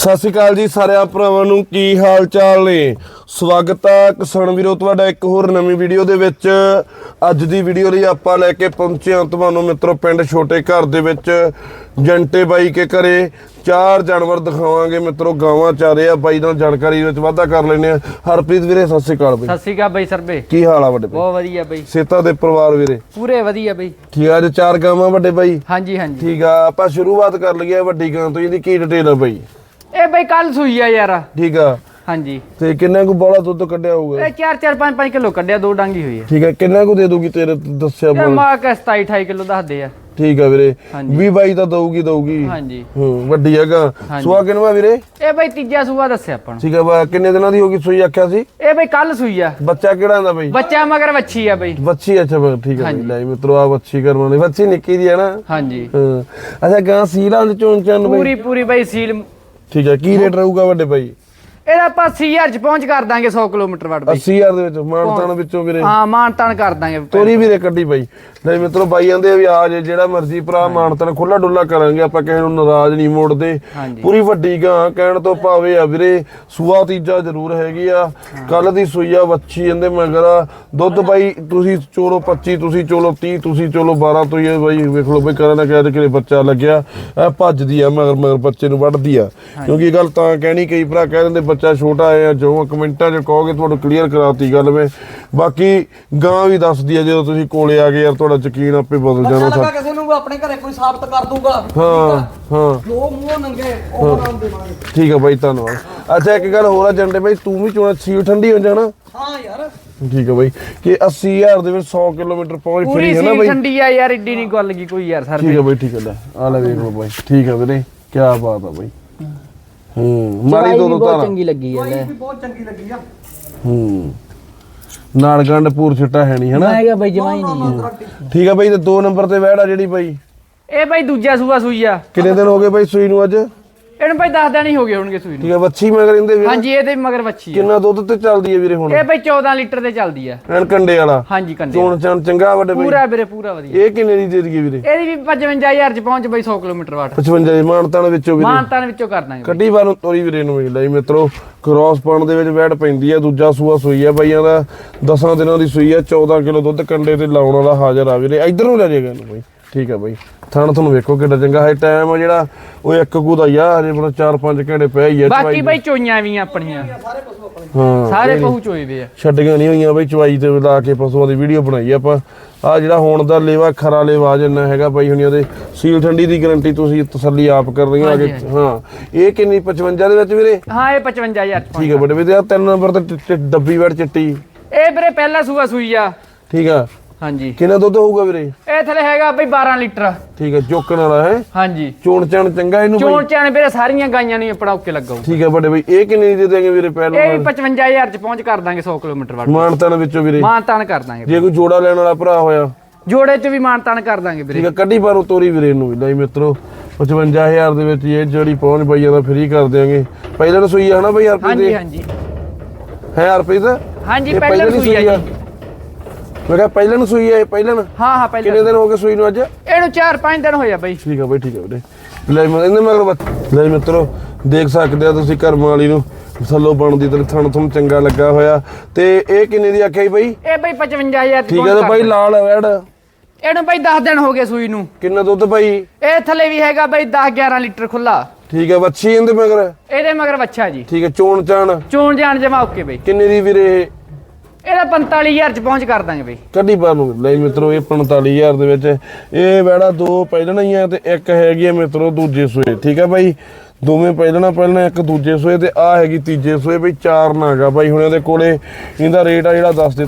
ਸਤਿ ਸ਼੍ਰੀ ਅਕਾਲ ਜੀ ਸਾਰਿਆਂ ਭਰਾਵਾਂ ਨੂੰ ਕੀ ਹਾਲ ਚਾਲ ਨੇ? ਸਵਾਗਤ ਹੈ ਕਿਸਾਨ ਵੀਰੋ ਤੁਹਾਡਾ ਇੱਕ ਹੋਰ ਨਵੀਂ ਵੀਡੀਓ ਦੇ ਵਿੱਚ। ਅੱਜ ਦੀ ਵੀਡੀਓ ਲਈ ਆਪਾਂ ਲੈ ਕੇ ਪਹੁੰਚੇ ਹਾਂ ਤੁਹਾਨੂੰ ਮਿੱਤਰੋ ਪਿੰਡ ਛੋਟੇ ਘਰ ਦੇ ਵਿੱਚ। ਜੰਟੇ ਬਾਈ ਕੇ ਘਰੇ ਚਾਰ ਜਾਨਵਰ ਦਿਖਾਵਾਂਗੇ ਮਿੱਤਰੋ ਗਾਵਾਂ ਚਾਰੇ ਆ ਬਾਈ ਨਾਲ ਜਾਣਕਾਰੀ ਵਿੱਚ ਵਾਧਾ ਕਰ ਲੈਣੇ ਆ ਹਰਪ੍ਰੀਤ ਵੀਰੇ ਸਤਿ ਸ਼੍ਰੀ ਅਕਾਲ ਬਾਈ। ਸਤਿ ਸ਼੍ਰੀ ਅਕਾਲ ਬਈ ਸਰਬੇ। ਕੀ ਹਾਲ ਆ ਵੱਡੇ ਬਾਈ? ਬਹੁਤ ਵਧੀਆ ਬਈ। ਸੇਤਾ ਦੇ ਪਰਿਵਾਰ ਵੀਰੇ। ਪੂਰੇ ਵਧੀਆ ਬਈ। ਠੀਕ ਆ ਅੱਜ ਚਾਰ ਗਾਵਾਂ ਵੱਡੇ ਬਾਈ। ਹਾਂਜੀ ਹਾਂਜੀ। ਠੀਕ ਆ ਆਪਾਂ ਸ਼ੁਰੂਆਤ ਕਰ ਲਈਏ ਵੱਡੀ ਗਾਂ ਤੋਂ ਇਹਦੀ ਕੀ ਡਿਟੇਲ ਆ ਬਾਈ? ਬਈ ਕੱਲ ਸੂਈ ਆ ਯਾਰ। ਠੀਕ ਆ। ਹਾਂਜੀ। ਤੇ ਕਿੰਨਾ ਕੁ ਬੋਲਾ ਦੁੱਧ ਕੱਢਿਆ ਹੋਊਗਾ? ਇਹ 4 4 5 5 ਕਿਲੋ ਕੱਢਿਆ ਦੋ ਡਾਂਗੀ ਹੋਈ ਆ। ਠੀਕ ਹੈ ਕਿੰਨਾ ਕੁ ਦੇ ਦੂਗੀ ਤੇਰੇ ਦੱਸਿਆ ਬੋਲ? ਮਾਂ ਕਾ 27 28 ਕਿਲੋ ਦੱਸਦੇ ਆ। ਠੀਕ ਆ ਵੀਰੇ। ਹਾਂਜੀ। 20 22 ਤਾਂ ਦਊਗੀ ਦਊਗੀ। ਹਾਂਜੀ। ਹੂੰ ਵੱਡੀ ਹੈਗਾ। ਸੁਆ ਕਿਨਵਾ ਵੀਰੇ? ਇਹ ਬਈ ਤੀਜਾ ਸੂਆ ਦੱਸਿਆ ਆਪਾਂ ਨੂੰ। ਠੀਕ ਆ ਬਾ ਕਿੰਨੇ ਦਿਨਾਂ ਦੀ ਹੋਗੀ ਸੂਈ ਆਖਿਆ ਸੀ? ਇਹ ਬਈ ਕੱਲ ਸੂਈ ਆ। ਬੱਚਾ ਕਿਹੜਾ ਆਂਦਾ ਬਈ? ਬੱਚਾ ਮਗਰ ਵੱਛੀ ਆ ਬਈ। ਬੱਚੀ ਅੱਛਾ ਬਈ, ਠੀਕ ਹੈ। ਬਈ, ਲੈ ਮਿੱਤਰੋ ਆ ਬੱਚੀ ਕਰਵਾਉਣੀ ਬੱਚੀ ਨਿੱਕੀ ਦੀ ਹੈ ਨਾ। ਹਾਂਜੀ। ਹਾਂ। ਅੱਛਾ ਗਾਂ ਸੀਲਾਂ ਦੇ ਚੋਂ ਚੰਨ ਬਈ? ਪੂਰੀ ਪੂਰੀ ਬਈ ਸੀਲ ਠੀਕ ਹੈ ਕੀ ਰੇਟ ਰਹੂਗਾ ਵੱਡੇ ਬਾਈ? ਇਹਦਾ ਆਪਾਂ 80000 ਚ ਪਹੁੰਚ ਕਰ ਦਾਂਗੇ 100 ਕਿਲੋਮੀਟਰ ਵੱਟ ਬਈ। 80000 ਦੇ ਵਿੱਚ ਮਾਨਤਾਨ ਵਿੱਚੋਂ ਵੀਰੇ। ਹਾਂ ਮਾਨ ਤਾਨ ਕਰ ਦਾਂਗੇ ਤੋਰੀ ਵੀਰੇ ਕੱਢੀ ਬਾਈ। ਲੈ ਮਿੱਤਰੋ ਬਾਈ ਜਾਂਦੇ ਆ ਵੀ ਆ ਜੇ ਜਿਹੜਾ ਮਰਜ਼ੀ ਭਰਾ ਮਾਨਤਨ ਖੁੱਲਾ ਡੁੱਲਾ ਕਰਾਂਗੇ ਆਪਾਂ ਕਿਸੇ ਨੂੰ ਨਾਰਾਜ਼ ਨਹੀਂ ਮੋੜਦੇ। ਪੂਰੀ ਵੱਡੀ ਗਾਂ ਕਹਿਣ ਤੋਂ ਭਾਵੇਂ ਆ ਵੀਰੇ ਸੂਆ ਤੀਜਾ ਜ਼ਰੂਰ ਹੈਗੀ ਆ। ਕੱਲ ਦੀ ਸੂਈ ਆ ਵੱਛੀ ਜਾਂਦੇ ਮਗਰ। ਦੁੱਧ ਬਾਈ ਤੁਸੀਂ ਚੋਲੋ 25 ਤੁਸੀਂ ਚੋਲੋ 30 ਤੁਸੀਂ ਚੋਲੋ 12 ਤੋਂ ਹੀ ਆ ਬਾਈ ਵੇਖ ਲਓ ਬਈ ਕਰਨ ਕਹਿ ਕਿ ਬੱਚਾ ਲੱਗਿਆ। ਇਹ ਭੱਜਦੀ ਆ ਮਗਰ ਮਗਰ ਬੱਚੇ ਨੂੰ ਵੱਢਦੀ ਆ। ਕਿਉਂਕਿ ਇਹ ਗੱਲ ਤਾਂ ਕਹਿਣੀ ਕਈ ਭਰਾ ਕਹਿ ਦਿੰਦੇ ਬੱਚਾ ਛੋਟਾ ਆ ਜੋ ਕਮੈਂਟਾਂ 'ਚ ਕਹੋਗੇ ਤੁਹਾਨੂੰ ਕਲੀਅਰ ਕਰਾਤੀ ਗੱਲ ਮੈਂ। ਬਾਕੀ ਗਾਂ ਵੀ ਦੱਸਦੀ ਆ ਜਦੋਂ ਤੁਸੀਂ ਕੋਲੇ ਆ ਗਏ ਯਾਰ ਤੁਹਾਡਾ ਯਕੀਨ ਆਪੇ ਬਦਲ ਅੱਛਾ ਜਾਣਾ ਸਾ- ਕਿਸੇ ਨੂੰ ਆਪਣੇ ਘਰੇ ਕੋਈ ਸਾਬਤ ਕਰ ਦੂਗਾ। ਹਾਂ ਹਾਂ। ਜੋ ਮੂੰਹ ਨੰਗੇ ਉਹ ਨਾਮ ਦੇਵਾਂਗੇ। ਠੀਕ ਆ ਬਾਈ ਧੰਨਵਾਦ। ਅੱਛਾ ਇੱਕ ਗੱਲ ਹੋਰ ਆ ਜੰਡੇ ਬਾਈ ਤੂੰ ਵੀ ਚੋਣਾ ਸੀ ਠੰਡੀ ਹੋ ਜਾਣਾ ਹਾਂ ਯਾਰ। ਠੀਕ ਆ ਬਾਈ ਕਿ 80000 ਦੇ ਵਿੱਚ 100 ਕਿਲੋਮੀਟਰ ਪਹੁੰਚ ਫਰੀ ਹੈ ਨਾ ਬਾਈ? ਠੰਡੀ ਆ ਯਾਰ ਏਡੀ ਨਹੀਂ ਗੱਲ ਕੀ ਕੋਈ ਯਾਰ ਠੀਕ ਸਰਬੇ ਆ ਬਾਈ ਠੀਕ ਆ ਲੈ ਆ ਲੈ ਵੇਖ ਲਓ ਬਾਈ। ਠੀਕ ਆ ਵੀਰੇ ਕੀ ਬਾਤ ਆ ਬਾਈ। ਹੂੰ ਮਾਰੀ ਦੋ ਦੋ ਤਾਰਾ। ਚੰਗੀ ਲੱਗੀ ਆ ਲੈ। ਵੀ ਬਹੁਤ ਚੰਗੀ ਲੱਗੀ ਆ। ਹੂੰ ਨਾਲ ਗੰਡ ਪੂਰ ਛਿੱਟਾ ਹੈ ਨਹੀਂ ਹਨਾ ਮੈਂ ਕਿਹਾ ਬਈ ਜਮਾਈ ਨਹੀਂ ਠੀਕ ਆ ਬਾਈ ਤੇ ਦੋ ਨੰਬਰ ਤੇ ਵਹਿੜਾ ਜਿਹੜੀ ਬਾਈ। ਇਹ ਬਈ ਦੂਜਾ ਸੂਆ ਸੂਈ ਆ। ਕਿੰਨੇ ਦਿਨ ਹੋ ਗਏ ਬਾਈ ਸੂਈ ਨੂੰ ਅੱਜ? ਇਹਨੂੰ ਬਈ 10 ਦਿਨ ਹੀ ਹੋ ਗਏ ਹੋਣਗੇ ਸੂਈ ਨੂੰ। ਠੀਕ ਆ ਬੱਚੀ ਮਗਰ ਇਹਦੇ ਵੀਰੇ ਹਾਂਜੀ ਇਹਦੇ ਵੀ ਮਗਰ ਵੱਛੀ ਕਿੰਨਾ ਦੁੱਧ ਤੇ ਚੱਲਦੀ ਹੈ ਵੀਰੇ ਹੁਣ? ਇਹ ਬਈ 14 ਲੀਟਰ ਤੇ ਚੱਲਦੀ ਆ। ਐਨ ਕੰਡੇ ਵਾਲਾ? ਹਾਂਜੀ ਕੰਡੇ ਚੋਣ ਚਣ ਚੰਗਾ ਵੱਡੇ ਬਾਈ ਪੂਰਾ ਵੀਰੇ ਪੂਰਾ ਵਧੀਆ। ਇਹ ਕਿੰਨੇ ਦੀ ਦੇ ਦਈਏ ਵੀਰੇ? ਇਹਦੀ ਵੀ 55000 ਚ ਪਹੁੰਚ ਬਈ 100 ਕਿਲੋਮੀਟਰ ਵਾਟ। 55 ਦੀ ਮਾਨਤਾਨ ਵਿੱਚੋਂ ਵੀਰੇ। ਮਾਨਤਾਨ ਵਿੱਚੋਂ ਕਰ ਦਾਂਗੇ। ਕੱਢੀ ਵਾਰ ਤੋਰੀ ਵੀਰੇ ਨੂੰ ਮਿਲ ਲਈ ਮਿੱਤਰੋ। ਕ੍ਰਾਸ ਪਾਉਣ ਦੇ ਵਿੱਚ ਵੈਟ ਪੈਂਦੀ ਆ ਦੂਜਾ ਸੂਆ ਸੂਈ ਆ ਬਾਈਆਂ ਦਾ। 10 ਦਿਨਾਂ ਦੀ ਸੂਈ ਆ 14 ਕਿਲੋ ਦੁੱਧ ਕੰਡੇ ਤੇ ਲਾਉਣ ਵਾਲਾ ਹਾਜ਼ਰ ਆ ਵੀਰੇ। ਇਧਰ ਨੂੰ ਲੈ ਜਾਏਗਾ ਇਹਨੂੰ ਬਾਈ। ਠੀਕ ਆ ਬਾਈ। ਥਣ ਤੁਹਾਨੂੰ ਵੇਖੋ ਕਿੱਡਾ ਚੰਗਾ। ਹੈ ਟਾਈਮ ਜਿਹੜਾ ਉਹ ਇੱਕ ਕੂ ਦਾ ਯਾ ਹਜੇ ਬਣਾ 4-5 ਘੰਟੇ ਪਿਆ ਹੀ ਆ ਬਾਕੀ ਬਈ ਚੋਈਆਂ ਵੀ ਆ ਆਪਣੀਆਂ। ਹਾਂ ਸਾਰੇ ਪਹੂ ਵੇ ਆ। ਛੱਡੀਆਂ ਨਹੀਂ ਹੋਈਆਂ ਬਈ ਚਵਾਈ ਤੇ ਲਾ ਕੇ ਪਸ਼ੂਆਂ ਦੀ ਵੀਡੀਓ ਬਣਾਈ ਆਪਾਂ। ਆ ਜਿਹੜਾ ਹੁਣ ਦਾ ਲੇਵਾ ਖਰਾ ਲੇਵਾ ਜਿੰਨਾ ਹੈਗਾ ਬਾਈ ਹੁਣੀ ਉਹਦੇ ਸੀਲ ਠੰਡੀ ਦੀ ਗਾਰੰਟੀ ਤੁਸੀਂ ਤਸੱਲੀ ਆਪ ਕਰ ਰਹੀਆਂ ਹਾਂਜੀ, ਅਗੇ ਹਾਂ ਇਹ ਕਿੰਨੀ 55 ਦੇ ਵਿੱਚ ਵੀਰੇ? ਹਾਂ ਇਹ 55000 ਚ ਠੀਕ ਹੈ ਬੜੇ ਵੀਰੇ ਆ ਤਿੰਨ ਨੰਬਰ ਤੇ ਡੱਬੀ ਵੜ ਚਿੱਟੀ। ਇਹ ਵੀਰੇ ਪਹਿਲਾ ਸੂਆ ਸੂਈ ਆ। ਠੀਕ ਆ। ਹਾਂਜੀ। ਕਿੰਨਾ ਦੁੱਧ ਹੋਊਗਾ ਵੀਰੇ? ਇਹ ਥਲੇ ਹੈਗਾ ਬਈ 12 ਲੀਟਰ। ਠੀਕ ਹੈ ਚੋਕਣ ਵਾਲਾ ਹੈ। ਹਾਂਜੀ। ਚੋਣ ਚਣ ਚੰਗਾ ਇਹਨੂੰ ਚੋਣ ਚਾਣ ਵੀਰੇ ਸਾਰੀਆਂ ਗਾਈਆਂ ਨੂੰ ਆਪਣਾ ਓਕੇ ਲੱਗਾਉ ਠੀਕ ਹੈ ਬੜੇ ਬਈ ਇਹ ਕਿੰਨੇ ਦੀ ਦੇ ਦੇਗੇ ਵੀਰੇ ਇਹ ਪਹਿਲਾਂ ਵੀ 55000 ਚ ਪਹੁੰਚ ਕਰ ਦਾਂਗੇ 100 ਕਿਲੋਮੀਟਰ ਵਾਟ ਮਾਨਤਨ ਵਿੱਚੋਂ ਵੀਰੇ। ਮਾਨਤਾਨ ਕਰ ਦਾਂਗੇ। ਜੇ ਕੋਈ ਜੋੜਾ ਲੈਣ ਵਾਲਾ ਭਰਾ ਹੋਇਆ। ਜੋੜੇ ਚ ਵੀ ਮਾਨਤਾਨ ਕਰ ਦਾਂਗੇ ਵੀਰੇ। ਠੀਕ ਹੈ ਕੱਢੀ ਬਾਰੋ ਤੋਰੀ ਵੀਰੇ ਨੂੰ ਵੀ। ਲਈ ਮਿੱਤਰੋ 55000 ਦੇ ਵਿੱਚ ਇਹ ਜਿਹੜੀ ਪਹੁੰਚ ਬਈਆਂ ਦਾ ਫ੍ਰੀ ਕਰ ਦਿਆਂਗੇ। ਪਹਿਲਾਂ ਤਾਂ ਸੂਈ ਆ ਹਨਾ ਬਈ ਹਾਂਜੀ ਦੀ ਹਾਂਜੀ। ਹੈ ਹਰਪ੍ਰੀਤ? ਹਾਂਜੀ ਇਹ ਪਹਿਲਾਂ ਨੀ ਸੂਈ ਆ? ਜੀ। ਮੈਂ ਕਿਹਾ ਪਹਿਲਾਂ ਨੂੰ ਸੂਈ ਆ ਇਹ ਪਹਿਲਾਂ? ਹਾਂ ਹਾਂ ਪਹਿਲਾਂ ਕਿੰਨੇ ਦਿਨ ਹੋ ਗਏ ਸੂਈ ਨੂੰ ਅੱਜ? ਇਹਨੂੰ 4-5 ਦਿਨ ਹੋਇਆ ਬਈ। ਠੀਕ ਆ ਬਈ ਠੀਕ ਆ ਵੀਰੇ। ਲੈ ਮੈਂ ਇਹਨੇ ਮਗਰ ਬੱਚ- ਲੈ ਮਿੱਤਰੋ ਦੇਖ ਸਕਦੇ ਆ ਤੁਸੀਂ ਕਰਮ ਵਾਲੀ ਨੂੰ। ਥੱਲੋਂ ਬਣਦੀ ਤੇ ਥਣ ਥਣ ਚੰਗਾ ਲੱਗਾ ਹੋਇਆ। ਤੇ ਇਹ ਕਿੰਨੇ ਦੀ ਆਖਿਆ ਬਈ? ਇਹ ਬਈ 55000 ਚ ਠੀਕ ਆ ਤੇ ਬਾਈ। ਲਾਲ ਵੈੜ। ਇਹਨੂੰ ਬਈ 10 ਦਿਨ ਹੋ ਗਏ ਸੂਈ ਨੂੰ। ਕਿੰਨਾ ਦੁੱਧ ਬਾਈ? ਇਹ ਥੱਲੇ ਵੀ ਹੈਗਾ ਬਈ 10-11 ਲੀਟਰ ਖੁੱਲਾ ਠੀਕ ਆ ਬੱਚੀ ਇਹਦੇ ਮਗਰ? ਇਹਦੇ ਮਗਰ ਬੱਚਾ ਜੀ। ਠੀਕ ਆ ਚੋਣ ਚਾਣ ਚੋਣ ਜਾਣ ਜਮਾ ਓਕੇ ਬਈ। ਕਿੰਨੇ ਦੀ ਵੀਰੇ ਇਹ? ਇਹਦਾ 45000 ਚ ਪਹੁੰਚ ਕਰ ਦਾਂਗੇ ਬਈ। ਕੱਢੀ ਬਾਹਰ ਨੂੰ। ਲੈ ਮਿੱਤਰੋ, ਇਹ 45000 ਦੇ ਵਿੱਚ, ਇਹ ਵੈੜਾ ਦੋ ਪਹਿਲਣਾ ਹੀ ਆ ਤੇ ਇੱਕ ਹੈਗੀ ਆ ਮਿੱਤਰੋ ਦੂਜੇ ਸੂਏ। ਠੀਕ ਆ ਬਾਈ? ਦੋਵੇਂ ਪਹਿਲਣਾ ਪਹਿਲਣਾ, ਇੱਕ ਦੂਜੇ ਸੂਏ ਤੇ ਆ ਹੈਗੀ ਤੀਜੇ ਸੂਏ। ਬਈ ਚਾਰ ਨਾਗਾ ਬਾਈ ਹੁਣ ਇਹਦੇ ਕੋਲੇ ਇਹਦਾ ਰੇਟ ਆ ਜਿਹੜਾ ਦੱਸ ਦੇ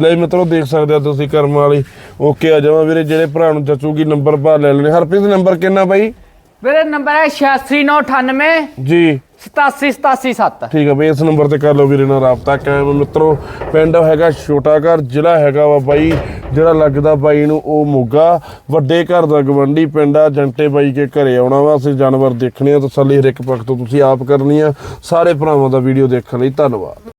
ਲੈ ਮਿੱਤਰੋ, ਦੇਖ ਸਕਦੇ ਆ ਤੁਸੀਂ ਕਰਮ ਵਾਲੀ। ਓਕੇ ਆ ਜਾਵਾਂ ਵੀਰੇ, ਜਿਹੜੇ ਭਰਾ ਨੂੰ ਜਚੂਗੀ ਨੰਬਰ ਭਾ ਲੈ ਲੈਣੇ। ਹਰਪ੍ਰੀਤ ਨੰਬਰ ਕਿੰਨਾ ਬਾਈ? ਵੀਰੇ ਨੰਬਰ ਹੈ 86998 ਜੀ। 87787 ਠੀਕ ਹੈ ਬਈ ਇਸ ਨੰਬਰ ਤੇ ਕਰ ਲਓ ਵੀਰੇ ਨਾਲ ਰਾਬਤਾ ਕਾਇਮ। ਮਿੱਤਰੋ ਪਿੰਡ ਹੈਗਾ ਛੋਟਾ ਘਰ ਜ਼ਿਲ੍ਹਾ ਹੈਗਾ ਵਾ ਬਾਈ ਜਿਹੜਾ ਲੱਗਦਾ ਬਾਈ ਨੂੰ ਉਹ ਮੋਗਾ। ਵੱਡੇ ਘਰ ਦਾ ਗਵੰਡੀ ਪਿੰਡ ਆ ਜੰਟੇ ਬਾਈ ਕੇ ਘਰੇ ਆਉਣਾ ਵਾ। ਅਸੀਂ ਜਾਨਵਰ ਦੇਖਣੇ ਆ ਤਸੱਲੀ ਹਰ ਇੱਕ ਪੱਖ ਤੋਂ ਤੁਸੀਂ ਆਪ ਕਰਨੀ ਆ। ਸਾਰੇ ਭਰਾਵਾਂ ਦਾ ਵੀਡੀਓ ਦੇਖਣ ਲਈ ਧੰਨਵਾਦ।